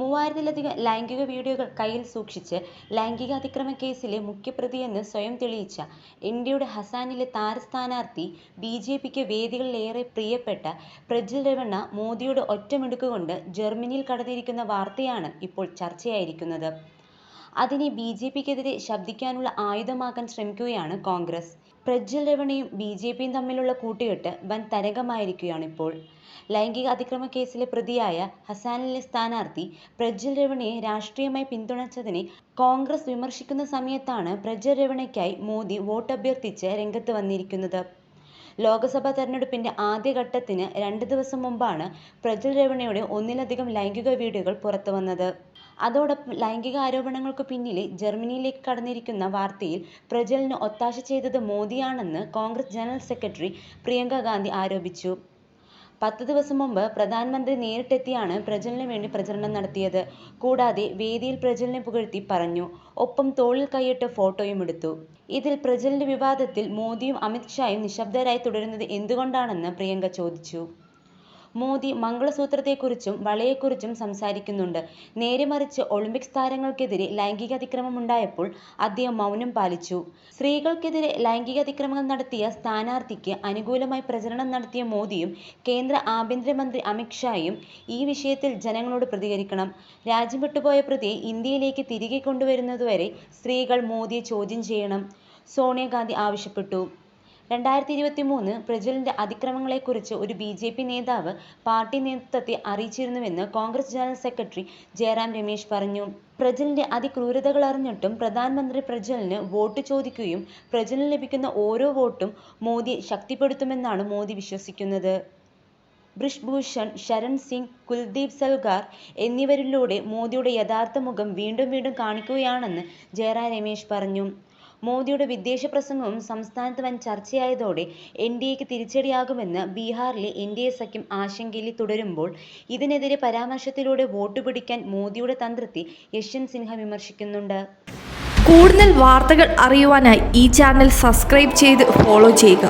മൂവായിരത്തിലധികം ലൈംഗിക വീഡിയോകൾ കയ്യിൽ സൂക്ഷിച്ച് ലൈംഗിക അതിക്രമ കേസിലെ മുഖ്യപ്രതിയെന്ന് സ്വയം തെളിയിച്ച ഇന്ത്യയുടെ ഹസാനിലെ താരസ്ഥാനാർത്ഥി ബി ജെ പിക്ക് വേദികളിലേറെ പ്രിയപ്പെട്ട പ്രജ്വൽ രവണ്ണ മോദിയുടെ ഒറ്റമിടുക്കുകൊണ്ട് ജർമ്മനിയിൽ കടന്നിരിക്കുന്ന വാർത്തയാണ് ഇപ്പോൾ ചർച്ചയായിരിക്കുന്നത്. അതിനെ ബി ജെ പിക്കെതിരെ ശബ്ദിക്കാനുള്ള ആയുധമാക്കാൻ ശ്രമിക്കുകയാണ് കോൺഗ്രസ്. പ്രജ്വൽ രവണയും ബി ജെ പിയും തമ്മിലുള്ള കൂട്ടുകെട്ട് വൻ തരംഗമായിരിക്കുകയാണിപ്പോൾ. ലൈംഗിക അതിക്രമ കേസിലെ പ്രതിയായ ഹസാനിലെ സ്ഥാനാർത്ഥി പ്രജ്വൽ രവണയെ രാഷ്ട്രീയമായി പിന്തുണച്ചതിനെ കോൺഗ്രസ് വിമർശിക്കുന്ന സമയത്താണ് പ്രജ്വൽ രവണയ്ക്കായി മോദി വോട്ട് അഭ്യർത്ഥിച്ച് രംഗത്ത് വന്നിരിക്കുന്നത്. ലോക്സഭാ തെരഞ്ഞെടുപ്പിന്റെ ആദ്യഘട്ടത്തിന് രണ്ട് ദിവസം മുമ്പാണ് പ്രജ്വൽ രവണയുടെ ഒന്നിലധികം ലൈംഗിക വീഡിയോകൾ പുറത്തുവന്നത്. അതോടൊപ്പം ലൈംഗിക ആരോപണങ്ങൾക്ക് പിന്നിലെ ജർമ്മനിയിലേക്ക് കടന്നിരിക്കുന്ന വാർത്തയിൽ പ്രജ്വലിന് ഒത്താശ ചെയ്തത് മോദിയാണെന്ന് കോൺഗ്രസ് ജനറൽ സെക്രട്ടറി പ്രിയങ്ക ഗാന്ധി ആരോപിച്ചു. പത്ത് ദിവസം മുമ്പ് പ്രധാനമന്ത്രി നേരിട്ടെത്തിയാണ് പ്രജ്വലിന് വേണ്ടി പ്രചരണം നടത്തിയത്. കൂടാതെ വേദിയിൽ പ്രജ്വലിനെ പുകഴ്ത്തി പറഞ്ഞു. ഒപ്പം തോളിൽ കൈയിട്ട് ഫോട്ടോയും എടുത്തു. ഇതിൽ പ്രജ്വലിന്റെ വിവാദത്തിൽ മോദിയും അമിത് ഷായും നിശബ്ദരായി തുടരുന്നത് എന്തുകൊണ്ടാണെന്ന് പ്രിയങ്ക ചോദിച്ചു. മോദി മംഗളസൂത്രത്തെക്കുറിച്ചും വളയെക്കുറിച്ചും സംസാരിക്കുന്നുണ്ട്. നേരെമറിച്ച് ഒളിമ്പിക്സ് താരങ്ങൾക്കെതിരെ ലൈംഗിക അതിക്രമം ഉണ്ടായപ്പോൾ അദ്ദേഹം മൗനം പാലിച്ചു. സ്ത്രീകൾക്കെതിരെ ലൈംഗിക അതിക്രമങ്ങൾ നടത്തിയ സ്ഥാനാർത്ഥിക്ക് അനുകൂലമായി പ്രചരണം നടത്തിയ മോദിയും കേന്ദ്ര ആഭ്യന്തരമന്ത്രി മന്ത്രി അമിത്ഷായും ഈ വിഷയത്തിൽ ജനങ്ങളോട് പ്രതികരിക്കണം. രാജ്യം വിട്ടുപോയ പ്രതിയെ ഇന്ത്യയിലേക്ക് തിരികെ കൊണ്ടുവരുന്നതുവരെ സ്ത്രീകൾ മോദിയെ ചോദ്യം ചെയ്യണം. സോണിയാഗാന്ധി ആവശ്യപ്പെട്ടു. രണ്ടായിരത്തി ഇരുപത്തി മൂന്ന് പ്രജ്വലിന്റെ അതിക്രമങ്ങളെക്കുറിച്ച് ഒരു ബി ജെ പി നേതാവ് പാർട്ടി നേതൃത്വത്തെ അറിയിച്ചിരുന്നുവെന്ന് കോൺഗ്രസ് ജനറൽ സെക്രട്ടറി ജയറാം രമേശ് പറഞ്ഞു. പ്രജലിന്റെ അതിക്രൂരതകൾ അറിഞ്ഞിട്ടും പ്രധാനമന്ത്രി പ്രജ്വലിന് വോട്ട് ചോദിക്കുകയും പ്രജലിന് ലഭിക്കുന്ന ഓരോ വോട്ടും മോദി ശക്തിപ്പെടുത്തുമെന്നാണ് മോദി വിശ്വസിക്കുന്നത്. ബ്രിഷ് ഭൂഷൺ ശരൺ സിംഗ് കുൽദീപ് സൽഗാർ എന്നിവരിലൂടെ മോദിയുടെ യഥാർത്ഥ മുഖം വീണ്ടും വീണ്ടും കാണിക്കുകയാണെന്ന് ജയറാം രമേശ് പറഞ്ഞു. മോദിയുടെ വിദേശ പ്രസംഗവും സംസ്ഥാനത്ത് വൻ ചർച്ചയായതോടെ എൻ ഡി എക്ക് തിരിച്ചടിയാകുമെന്ന് ബീഹാറിലെ എൻ ഡി എ സഖ്യം ആശങ്കയിൽ തുടരുമ്പോൾ ഇതിനെതിരെ പരാമർശത്തിലൂടെ വോട്ട് പിടിക്കാൻ മോദിയുടെ തന്ത്രത്തെ യശ്വന്ത് സിൻഹ വിമർശിക്കുന്നുണ്ട്. കൂടുതൽ വാർത്തകൾ അറിയുവാനായി ഈ ചാനൽ സബ്സ്ക്രൈബ് ചെയ്ത് ഫോളോ ചെയ്യുക.